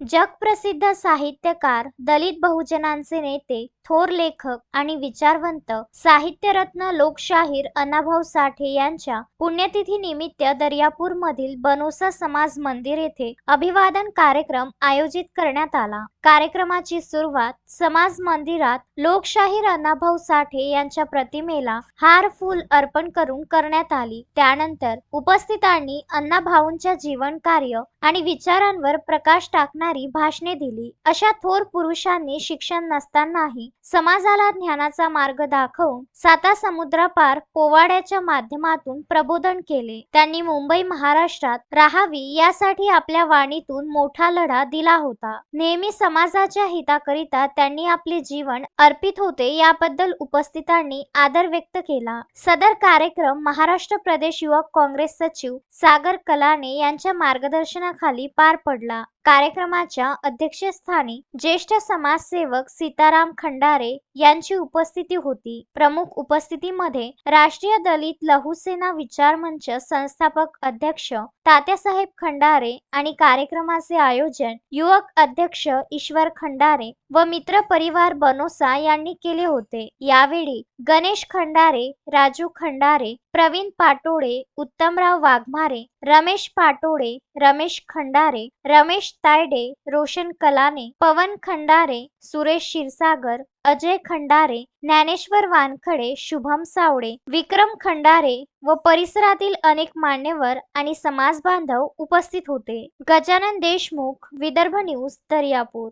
जगप्रसिद्ध साहित्यकार दलित बहुजनांचे नेते थोर लेखक आणि विचारवंत साहित्यरत्न लोकशाहीर अण्णाभाऊ साठे यांच्या पुण्यतिथी निमित्त दर्यापूरमधील बनोसा समाज मंदिर येथे अभिवादन कार्यक्रम आयोजित करण्यात आला. कार्यक्रमाची सुरुवात समाज मंदिरात लोकशाहीर अण्णाभाऊ साठे यांच्या प्रतिमेला हार फूल अर्पण करून करण्यात आली. त्यानंतर उपस्थितांनी अण्णाभाऊंच्या जीवन कार्य आणि विचारांवर प्रकाश टाकणारी भाषणे दिली. अशा थोर पुरुषांनी शिक्षण नसतानाही समाजाला ज्ञानाचा मार्ग दाखवून साता समुद्रापार पोवाड्याच्या माध्यमातून प्रबोधन केले. त्यांनी मुंबई महाराष्ट्रात राहावी यासाठी आपल्या वाणीतून मोठा लढा दिला होता. नेहमी समाजाच्या हिताकरिता त्यांनी आपले जीवन अर्पित होते याबद्दल उपस्थितांनी आदर व्यक्त केला. सदर कार्यक्रम महाराष्ट्र प्रदेश युवक काँग्रेस सचिव सागर कलाने यांच्या मार्गदर्शनाखाली पार पडला. कार्यक्रमाच्या अध्यक्षस्थानी ज्येष्ठ समाजसेवक सीताराम खंडारे यांची उपस्थिती होती. प्रमुख उपस्थितीमध्ये राष्ट्रीय दलित लहुसेना विचार मंच संस्थापक अध्यक्ष तात्यासाहेब खंडारे आणि कार्यक्रमाचे आयोजन युवक अध्यक्ष ईश्वर खंडारे व मित्र परिवार बनोसा यांनी केले होते. यावेळी गणेश खंडारे राजू खंडारे प्रवीण पाटोळे उत्तमराव वाघमारे रमेश पाटोळे रमेश खंडारे रमेश तायडे रोशन कलाने पवन खंडारे सुरेश क्षीरसागर अजय खंडारे ज्ञानेश्वर वानखडे शुभम सावळे विक्रम खंडारे व परिसरातील अनेक मान्यवर आणि समाज बांधव उपस्थित होते. गजानन देशमुख विदर्भ न्यूज दर्यापूर.